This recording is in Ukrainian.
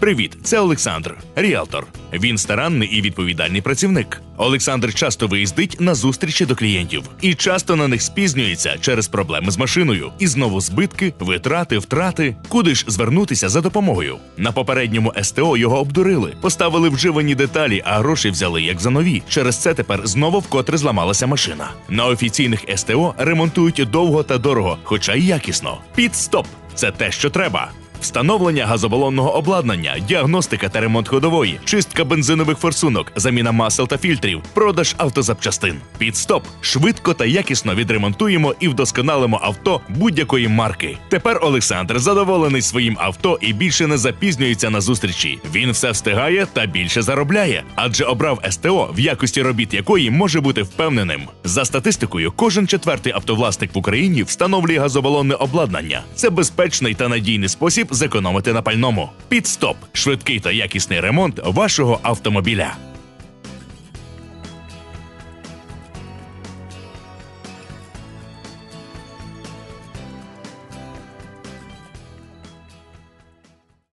Привіт, це Олександр, ріалтор. Він старанний і відповідальний працівник. Олександр часто виїздить на зустрічі до клієнтів і часто на них спізнюється через проблеми з машиною. І знову збитки, витрати, втрати. Куди ж звернутися за допомогою? На попередньому СТО його обдурили, поставили вживані деталі, а гроші взяли як за нові. Через це тепер знову вкотре зламалася машина. На офіційних СТО ремонтують довго та дорого, хоча й якісно. Підстоп це те, що треба. Встановлення газобалонного обладнання, діагностика та ремонт ходової, чистка бензинових форсунок, заміна масел та фільтрів, продаж автозапчастин. Підстоп швидко та якісно відремонтуємо і вдосконалимо авто будь-якої марки. Тепер Олександр задоволений своїм авто і більше не запізнюється на зустрічі. Він все встигає та більше заробляє, адже обрав СТО, в якості робіт якої може бути впевненим. За статистикою, кожен четвертий автовласник в Україні встановлює газобалонне обладнання. Це безпечний та надійний спосіб зекономити на пальному. Підстоп швидкий та якісний ремонт вашого автомобіля.